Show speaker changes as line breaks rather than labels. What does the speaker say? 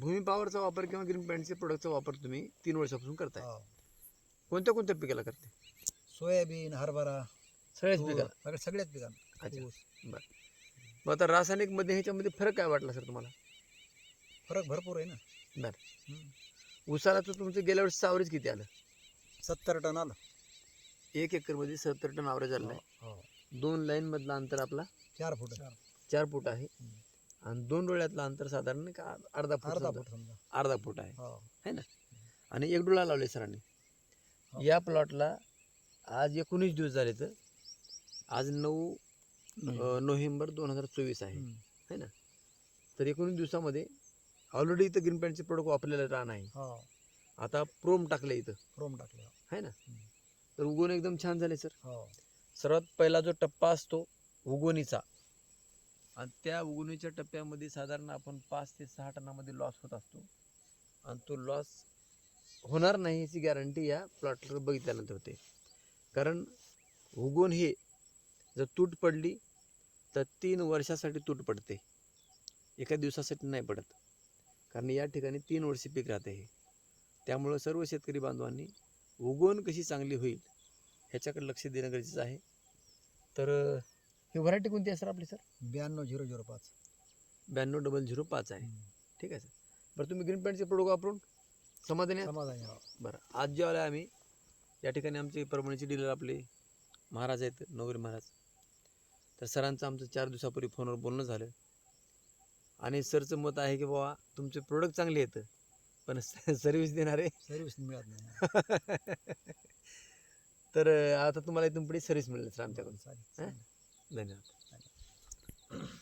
भूमी पॉवरचा वापर किंवा ग्रीन पॅन्टचे प्रोडक्टचा वापर तुम्ही तीन वर्षापासून करताय
हो.
कोणत्या कोणत्या पिकाला करते
सोयाबीन हरभरा
सगळ्याच
तूर,
पिकाला
सगळ्या सगळ्याच पिकांना
अच्छा.
ऊस.
मग आता रासायनिकमध्ये ह्याच्यामध्ये फरक काय वाटला सर तुम्हाला
फरक भरपूर आहे ना
बरं.
हम्म.
उसाला तर तुमचं गेल्या वर्षी ॲव्हरेज किती आलं
सत्तर टन आलं
एक एकरमध्ये सत्तर टन ॲव्हरेज आलं आहे
हो.
दोन लाईन मधला अंतर आपला
चार फूट
चार फूट आहे
हम्म. आणि
दोन डोळ्यातलं अंतर साधारण एक अर्धा फूट
अर्धा. फूट समजा.
अर्धा फूट आहे.
हो.
है ना? आणि एक डोळा लावले सरांनी.
हो.
या प्लॉटला आज एकोणीस दिवस झाले तर आज नऊ अं, नोव्हेंबर दोन हजार चोवीस आहे.
हम्म.
तर एकोणीस दिवसामध्ये ऑलरेडी इथं ग्रीन पॅन्टचे प्रोडक्ट वापरलेलं रान आहे.
हो.
आता प्रोम टाकलं इथं.
क्रोम टाकलं
आहे ना?
हम्म.
तर उगवण एकदम छान झाले सर.
हो.
सर्वात पहिला जो टप्पा असतो उगवणीचा. आणि त्या उगवणीच्या टप्प्यामध्ये साधारण आपण पाच ते सहा टनामध्ये लॉस होत असतो. आणि तो लॉस होणार नाही याची गॅरंटी या प्लॉटवर बघितल्यानंतर होते. कारण उगवण हे जर तूट पडली तर तीन वर्षासाठी तूट पडते. एका दिवसासाठी नाही पडत. कारण या ठिकाणी तीन वर्षे पीक राहते हे. त्यामुळं सर्व शेतकरी बांधवांनी उगवण कशी चांगली होईल ह्याच्याकडे लक्ष देणं गरजेचं आहे. तर ही व्हरायटी कोणती आहे सर आपली सर
ब्याण्णव झिरो झिरो पाच.
ब्याण्णव डबल झिरो पाच आहे. ठीक आहे सर बरं तुम्ही ग्रीन पॅन्टचे प्रोडक्ट वापरून समाधानी आहात?
समाधानी हो.
बरं आज जे आलं आम्ही या ठिकाणी आमचे परभणीचे डीलर आपले महाराज आहेत नवरी महाराज. तर सरांचं आमचं चार दिवसापूर्वी फोनवर बोलणं झालं. आणि सरचं मत आहे की बाबा तुमचे प्रोडक्ट चांगले आहेत पण सर्व्हिस देणारे
सर्व्हिस मिळत नाही.
तर आता तुम्हाला इथून पुढे सर्व्हिस मिळेल सर आमच्याकडून.
चालेल,
हं?
चालेल.
धन्यवाद.